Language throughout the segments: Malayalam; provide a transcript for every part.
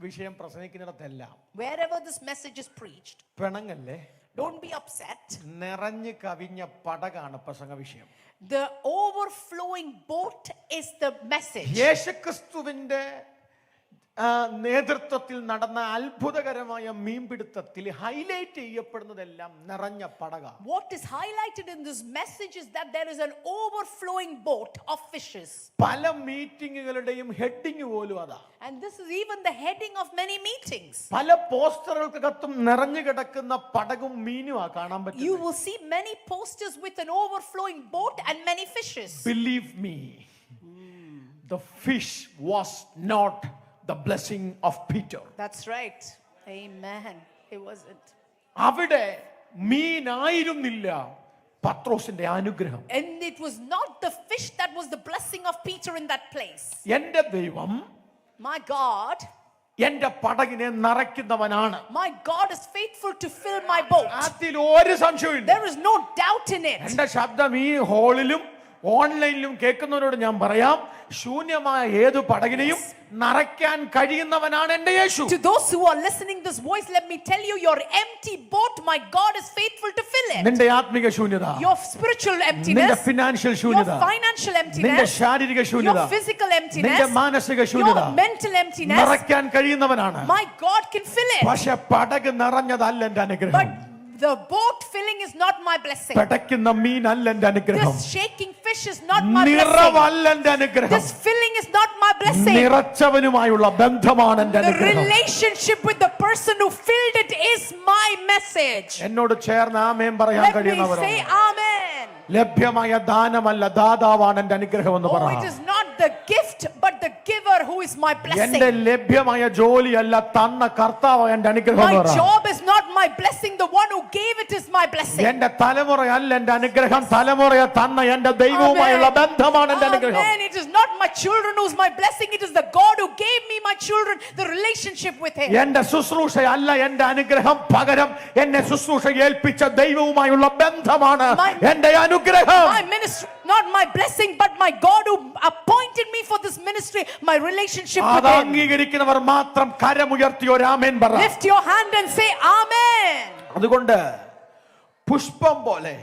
വിഷയം പ്രസംഗിക്കുന്നതല്ല വേറെവർ ദിസ് മെസ്സേജ് ഈസ് പ്രീച്ച്ഡ് പ്രണങ്ങല്ലേ ഡോണ്ട് ബി അപ്സെറ്റ് നിറഞ്ഞു കവിഞ്ഞ പടകാണ് പ്രസംഗ വിഷയം The overflowing boat is the message. നേതൃത്വത്തിൽ നടന്ന അത്ഭുതകരമായ മീൻപിടുത്തത്തിൽ ഹൈലൈറ്റ് ചെയ്യപ്പെടുന്നതെല്ലാം നിറഞ്ഞ പടക What is highlighted in this message is that there is an overflowing boat of fishes. പല മീറ്റിംഗുകളുടെയും ഹെഡിങ് പോലും അതാ And this is even the heading of many meetings. പല പോസ്റ്ററുകൾക്കകത്തും നിറഞ്ഞു കിടക്കുന്ന പടകും മീനുമാ കാണാൻ You പറ്റും will see many posters with an overflowing boat and many fishes. Believe me the fish was not the blessing of Peter. That's right. Amen. It wasn't. അവിടെ മീനായിരുന്നില്ല പത്രോസിന്റെ അനുഗ്രഹം And it was not the fish that was the blessing of Peter in that place. എന്റെ ദൈവം My God, എന്റെ പടകിനെ നിറയ്ക്കുന്നവനാണ് my God is faithful to fill my boat. അതിൽ ഒരു സംശയമില്ല There is no doubt in it. എന്റെ ശബ്ദം ഈ ഹോളിലും ഓൺലൈനിലും കേൾക്കുന്നവരോട് ഞാൻ പറയാം ശൂന്യമായ ഏത് പടകിനെയും നിറയ്ക്കാൻ കഴിയുന്നവനാണ് എന്റെ യേശു To those who are listening this voice, let me tell you, your empty boat, my God is faithful to fill it. നിന്റെ ആത്മിക ശൂന്യത Your spiritual നിന്റെ emptiness, ഫിനാൻഷ്യൽ your ശൂന്യത financial നിന്റെ emptiness, ശാരീരിക ശൂന്യത your physical നിന്റെ emptiness, മാനസിക ശൂന്യത your mental emptiness, നിറയ്ക്കാൻ കഴിയുന്നവനാണ് my God can fill it. പക്ഷെ പടക് നിറഞ്ഞതല്ല എന്റെ അനുഗ്രഹം But the boat filling is not my blessing. പിടയ്ക്കുന്ന മീനല്ല എന്റെ അനുഗ്രഹം This shaking fish is not my blessing. നിറവല്ല എന്റെ അനുഗ്രഹം This filling is not my blessing. നിറച്ചവനുമായുള്ള ബന്ധമാണ് എന്റെ The അനുഗ്രഹം relationship with the person who filled it is my message. എന്നോട് ചേർന്ന് ആമേൻ പറയാൻ Let me കഴിയുന്നവരാണ് say amen. ലഭ്യമായ ദാനമല്ല ദാതാവാണ് എന്റെ അനുഗ്രഹം എന്ന് പറ Oh, it is not the gift, but the giver who is my എന്റെ blessing. ലഭ്യമായ ജോലിയല്ല തന്ന കർത്താവ് എന്റെ അനുഗ്രഹം എന്ന് My പറ job is not my blessing. The one who gave it is my blessing. എന്റെ തലമുറയല്ല എന്റെ അനുഗ്രഹം തലമുറയെ തന്ന എന്റെ ദൈവവുമായുള്ള ബന്ധമാണ് എന്റെ അനുഗ്രഹം Amen. It is not my children who's my blessing. It is the God who gave me my children, the relationship with Him. എന്റെ ശുശ്രൂഷയല്ല എന്റെ അനുഗ്രഹം പകരം എന്നെ ശുശ്രൂഷ ഏൽപ്പിച്ച ദൈവവുമായുള്ള ബന്ധമാണ് My- എന്റെ അനുഗ്രഹം My ministry, not my blessing, but my God who appointed me for this ministry, my relationship with അത് Him. അംഗീകരിക്കുന്നവർ മാത്രം കരമുയർത്തി ഒരാമേൻ പറ Lift your hand and say Amen. അതുകൊണ്ട് പുഷ്പം പോലെ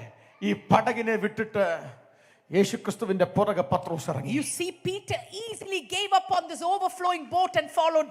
ഈ പടകിനെ വിട്ടിട്ട് യേശുക്രിസ്തുവിന്റെ പുറകെ പത്രോസ് ഇറങ്ങി You see, Peter easily gave up on this overflowing boat and followed